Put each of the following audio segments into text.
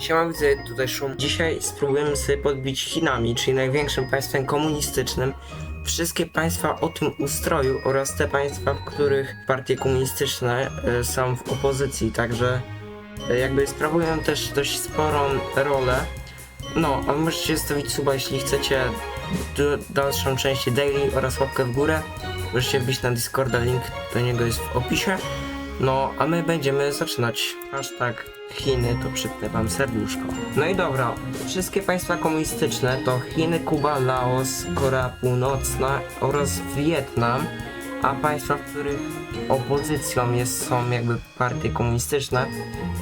Siema, widzę tutaj szum. Dzisiaj spróbujemy sobie podbić Chinami, czyli największym państwem komunistycznym. Wszystkie państwa o tym ustroju oraz te państwa, w których partie komunistyczne e, są w opozycji, także e, jakby sprawują też dość sporą rolę. No, a możecie zostawić suba, jeśli chcecie dalszą część daily oraz łapkę w górę. Możecie wbić na Discorda, link do niego jest w opisie. No, a my będziemy zaczynać. Hashtag Chiny to przypnę wam serduszko. No i dobra, wszystkie państwa komunistyczne to Chiny, Kuba, Laos, Korea Północna oraz Wietnam, a państwa, w których opozycją jest, są jakby partie komunistyczne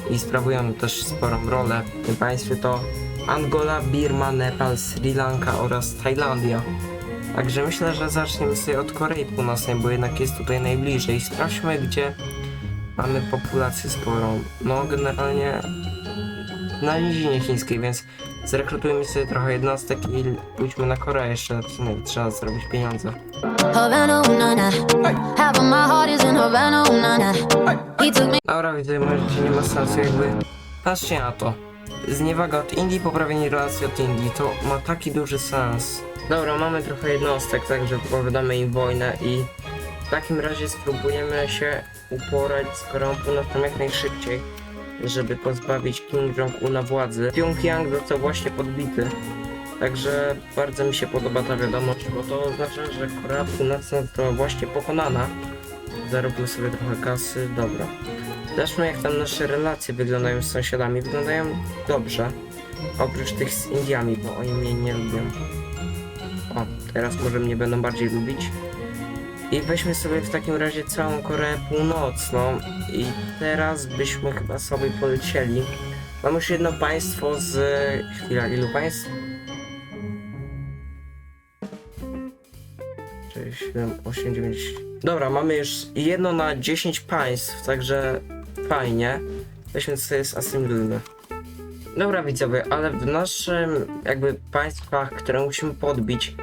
i sprawują też sporą rolę w tym państwie to Angola, Birma, Nepal, Sri Lanka oraz Tajlandia. Także myślę, że zaczniemy sobie od Korei Północnej, bo jednak jest tutaj najbliżej. Sprawdźmy, gdzie mamy populację sporą. No, generalnie na nizinie chińskiej, więc zrekrutujmy sobie trochę jednostek i pójdźmy na Koreę jeszcze. Sumie trzeba zrobić pieniądze. Dobra, widzę, może nie ma sensu jakby. Patrzcie na to. Zniewaga od Indii, poprawienie relacji od Indii. To ma taki duży sens. Dobra, mamy trochę jednostek, także powiadamy im wojnę i w takim razie spróbujemy się uporać z Koreą Północną jak najszybciej, żeby pozbawić Kim Jong-una władzy. Pyongyang został właśnie podbity. Także bardzo mi się podoba ta wiadomość, bo to oznacza, że Korea Północna została właśnie pokonana. Zarobimy sobie trochę kasy, dobra. Zobaczmy jak tam nasze relacje wyglądają z sąsiadami. Wyglądają dobrze. Oprócz tych z Indiami, bo oni mnie nie lubią. O, teraz może mnie będą bardziej lubić. I weźmy sobie w takim razie całą Koreę Północną. I teraz byśmy chyba sobie polecieli. Mam już jedno państwo z... Chwila, ilu państw? 6, 7, 8, 9. Dobra, mamy już jedno na 10 państw, także fajnie. Weźmy sobie zasymilujmy. Dobra widzowie, ale w naszym jakby państwach, które musimy podbić,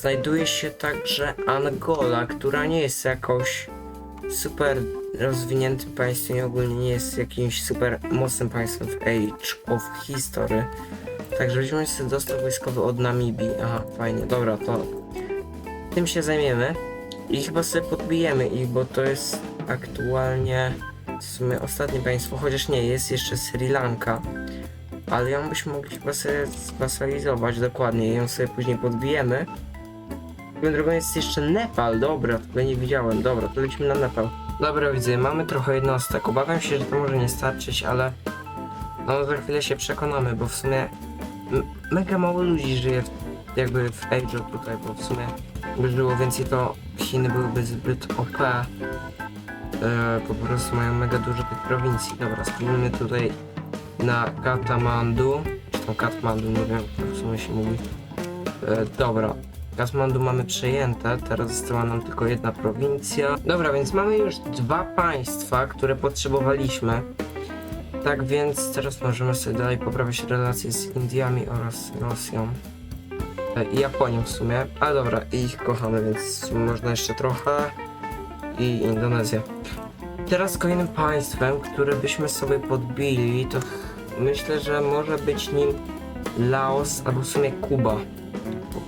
znajduje się także Angola, która nie jest jakąś super rozwiniętym państwem i ogólnie nie jest jakimś super mocnym państwem w Age of History. Także weźmiemy sobie dostęp wojskowy od Namibii. Aha, fajnie, dobra, to tym się zajmiemy i chyba sobie podbijemy ich, bo to jest aktualnie w sumie ostatnie państwo, chociaż nie, jest jeszcze Sri Lanka, ale ją byśmy mogli chyba sobie zwasalizować dokładnie, ją sobie później podbijemy. Swoją drogą jest jeszcze Nepal, dobra, tego nie widziałem, dobra, to lecimy na Nepal. Dobra, widzę, mamy trochę jednostek, obawiam się, że to może nie starczyć, ale no za chwilę się przekonamy, bo w sumie mega mało ludzi żyje w, jakby w Age tutaj, bo w sumie by było więcej, to Chiny byłyby zbyt OP. E, po prostu mają mega dużo tych prowincji. Dobra, spróbujmy tutaj na Katamandu. Czy tam Katmandu, nie wiem, jak w sumie się mówi. E, dobra. Katmandu mamy przejęte, teraz została nam tylko jedna prowincja. Dobra, więc mamy już dwa państwa, które potrzebowaliśmy. Tak więc teraz możemy sobie dalej poprawić relacje z Indiami oraz Rosją. E, i Japonią w sumie, ale dobra, ich kochamy, więc można jeszcze trochę i Indonezja. Teraz kolejnym państwem, które byśmy sobie podbili, to myślę, że może być nim Laos albo w sumie Kuba.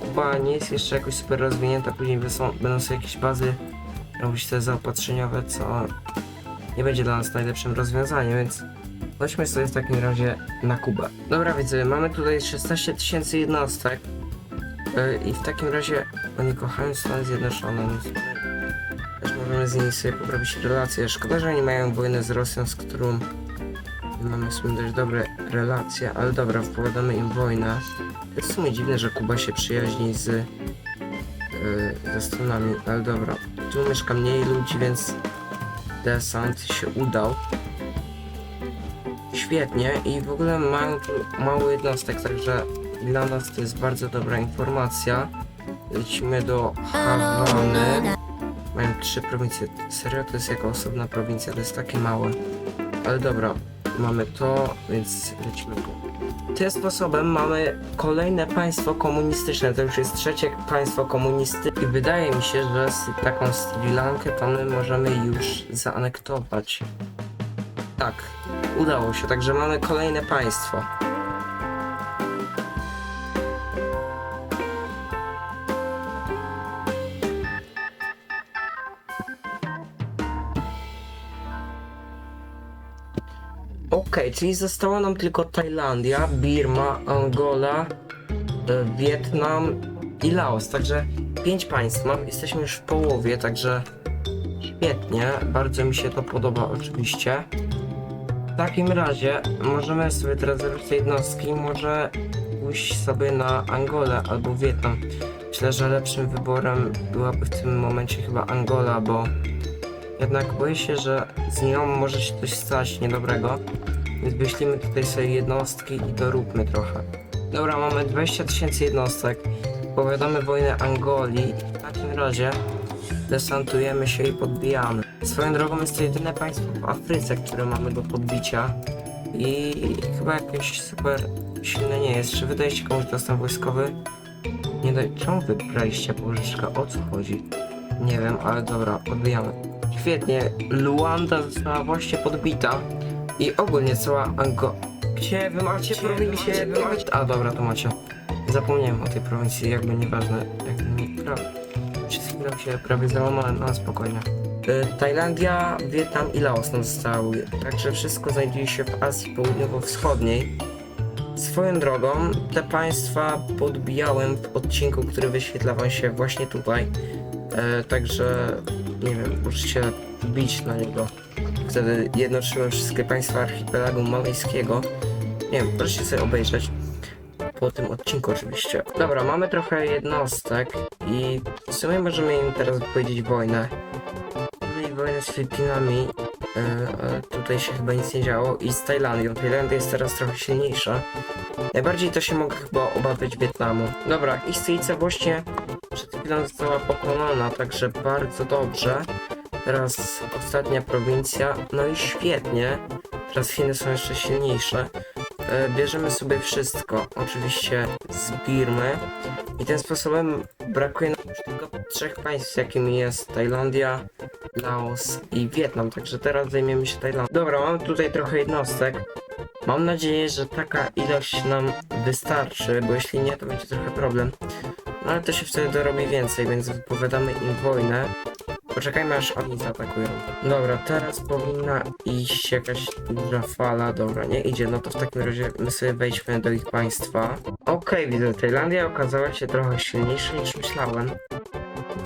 Kuba nie jest jeszcze jakoś super rozwinięta, później będą, sobie jakieś bazy robić te zaopatrzeniowe, co nie będzie dla nas najlepszym rozwiązaniem, więc weźmy sobie w takim razie na Kubę. Dobra, widzę, mamy tutaj 16 tysięcy jednostek. E, I w takim razie oni kochają Stany Zjednoczone. No, też możemy z nimi sobie poprawić relacje. Szkoda, że oni mają wojnę z Rosją, z którą mamy sumie dość dobre relacje, ale dobra, wpowiadamy im wojnę. To jest w sumie dziwne, że Kuba się przyjaźni z yy, ze Stanami, ale dobra. Tu mieszka mniej ludzi, więc desant się udał. Świetnie i w ogóle mają tu mało jednostek, także dla nas to jest bardzo dobra informacja. Lecimy do Hawany. Mają trzy prowincje. Serio to jest jako osobna prowincja, to jest takie małe. Ale dobra, mamy to, więc lecimy po. Tym sposobem mamy kolejne państwo komunistyczne. To już jest trzecie państwo komunistyczne. I wydaje mi się, że taką Sri Lankę to my możemy już zaanektować. Tak, udało się, także mamy kolejne państwo. Okej, czyli została nam tylko Tajlandia, Birma, Angola, e, Wietnam i Laos, także pięć państw mam, jesteśmy już w połowie, także świetnie, bardzo mi się to podoba oczywiście. W takim razie możemy sobie teraz zrobić te jednostki, może pójść sobie na Angolę albo Wietnam. Myślę, że lepszym wyborem byłaby w tym momencie chyba Angola, bo jednak boję się, że z nią może się coś stać niedobrego. Więc wyślimy tutaj sobie jednostki i doróbmy trochę. Dobra, mamy 20 tysięcy jednostek. Powiadamy wojnę Angolii w takim razie desantujemy się i podbijamy. Swoją drogą jest to jedyne państwo w Afryce, które mamy do podbicia. I chyba jakieś super silne nie jest. Czy wydajecie komuś dostęp wojskowy? Nie daj... Czemu wybraliście pożyczkę? O co chodzi? Nie wiem, ale dobra, podbijamy. Świetnie, Luanda została właśnie podbita. I ogólnie cała Ango... Gdzie wy macie prowincję? Wy macie... A dobra, to macie. Zapomniałem o tej prowincji, jakby nieważne. Nie... Pra... Przez chwilę się prawie załamałem, ale spokojnie. Y, Tajlandia, Wietnam i Laos nam zostały. Także wszystko znajduje się w Azji Południowo-Wschodniej. Swoją drogą, te państwa podbijałem w odcinku, który wyświetla wam się właśnie tutaj. E, także, nie wiem, możecie bić na niego. Wtedy jednoczyłem wszystkie państwa archipelagu malayskiego. Nie wiem, proszę sobie obejrzeć. Po tym odcinku oczywiście. Dobra, mamy trochę jednostek i w sumie możemy im teraz powiedzieć wojnę. Mieli wojnę z Filipinami, e, ale tutaj się chyba nic nie działo. I z Tajlandią. Tajlandia jest teraz trochę silniejsza. Najbardziej to się mogę chyba obawiać Wietnamu. Dobra, ich stolica właśnie przed chwilą została pokonana, także bardzo dobrze. Teraz ostatnia prowincja, no i świetnie. Teraz Chiny są jeszcze silniejsze. E, bierzemy sobie wszystko, oczywiście z Birmy. I tym sposobem brakuje nam już tylko trzech państw, jakimi jest Tajlandia, Laos i Wietnam. Także teraz zajmiemy się Tajlandią. Dobra, mam tutaj trochę jednostek. Mam nadzieję, że taka ilość nam wystarczy, bo jeśli nie, to będzie trochę problem. No ale to się wtedy dorobi więcej, więc wypowiadamy im wojnę. Poczekajmy aż oni zaatakują. Dobra, teraz powinna iść jakaś duża fala. Dobra, nie idzie, no to w takim razie my sobie wejdźmy do ich państwa. Okej, widzę, Tajlandia okazała się trochę silniejsza niż myślałem.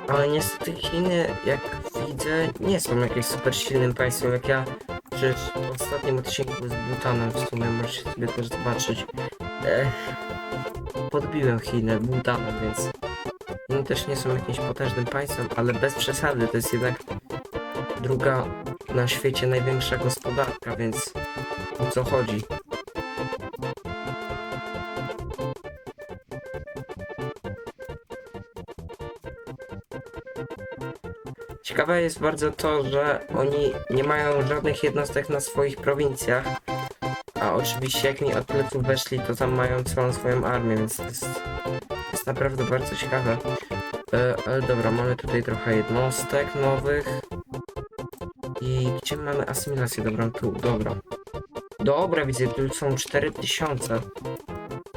Ale niestety Chiny, jak widzę, nie są jakimś super silnym państwem, jak ja przecież w ostatnim odcinku z Bhutanem w sumie możecie sobie też zobaczyć. Ech, podbiłem Chiny Bhutanem, więc Chiny też nie są jakimś potężnym państwem, ale bez przesady, to jest jednak druga na świecie największa gospodarka, więc o co chodzi? Ciekawe jest bardzo to, że oni nie mają żadnych jednostek na swoich prowincjach. A oczywiście jak mi od pleców weszli, to tam mają całą swoją armię, więc to jest, jest naprawdę bardzo ciekawe. E, dobra, mamy tutaj trochę jednostek nowych. I gdzie mamy asymilację? Dobra, tu, dobra. Dobra, widzę, tu są 4000.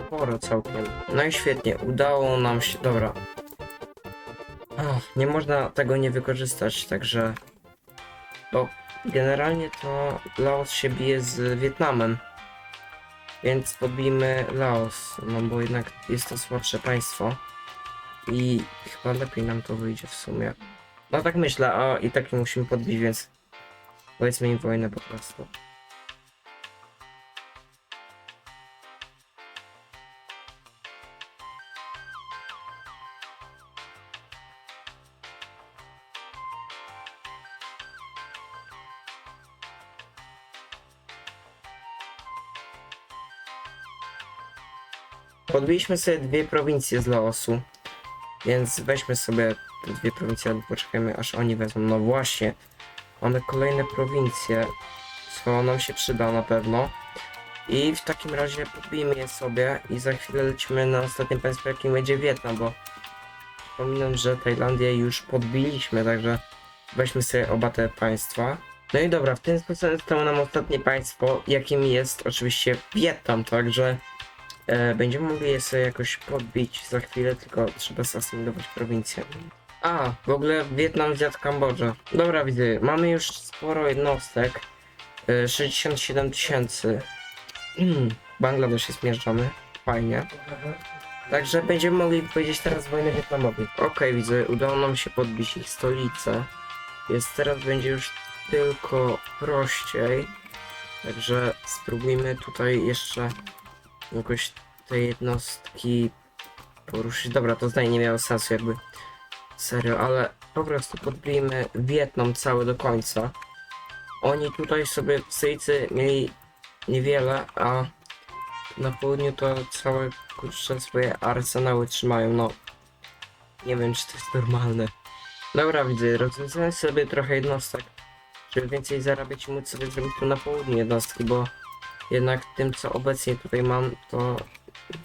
Sporo całkiem. No i świetnie, udało nam się, dobra. Ach, nie można tego nie wykorzystać, także... Bo generalnie to Laos się bije z Wietnamem. Więc podbijmy Laos, no bo jednak jest to słabsze państwo. I chyba lepiej nam to wyjdzie w sumie. No tak myślę, a i tak musimy podbić, więc powiedzmy im wojnę po prostu. Podbiliśmy sobie dwie prowincje z Laosu, więc weźmy sobie te dwie prowincje, albo poczekajmy aż oni wezmą. No właśnie, mamy kolejne prowincje, co nam się przyda na pewno. I w takim razie podbijmy je sobie i za chwilę lecimy na ostatnie państwo, jakim będzie Wietnam, bo przypominam, że Tajlandię już podbiliśmy, także weźmy sobie oba te państwa. No i dobra, w ten sposób zostało nam ostatnie państwo, jakim jest oczywiście Wietnam, także E, będziemy mogli je sobie jakoś podbić za chwilę, tylko trzeba zasymulować prowincję. A, w ogóle Wietnam zjadł Kambodżę. Dobra, widzę, mamy już sporo jednostek. Y, 67 tysięcy. Mm, Bangladesz jest zmierzczony. Fajnie. Także będziemy mogli powiedzieć teraz wojnę Wietnamowi. Okej, widzę, udało nam się podbić ich stolicę. Więc teraz będzie już tylko prościej. Także spróbujmy tutaj jeszcze jakoś te jednostki poruszyć. Dobra, to zdanie nie miało sensu jakby. Serio, ale po prostu podbijmy Wietnam cały do końca. Oni tutaj sobie Syjcy mieli niewiele, a na południu to całe kurczę swoje arsenały trzymają, no. Nie wiem czy to jest normalne. Dobra widzę, rozwiązałem sobie trochę jednostek, żeby więcej zarabiać i móc sobie zrobić tu na południu jednostki, bo jednak tym co obecnie tutaj mam to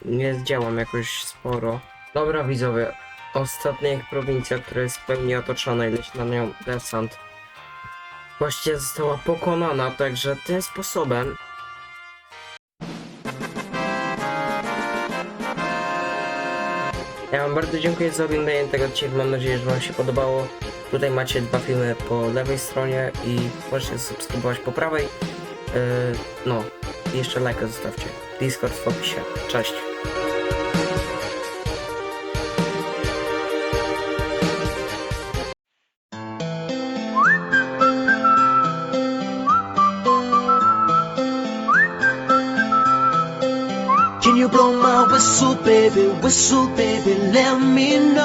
nie zdziałam jakoś sporo. Dobra widzowie, ostatnia ich prowincja, która jest w pełni otoczona i leci na nią desant. Właściwie została pokonana, także tym sposobem Ja wam bardzo dziękuję za oglądanie tego odcinka, mam nadzieję, że wam się podobało. Tutaj macie dwa filmy po lewej stronie i możecie subskrybować po prawej. Yy, no, i jeszcze lajka zostawcie. Discord w opisie. Cześć. Can you blow my whistle, baby? Whistle, baby, let me know.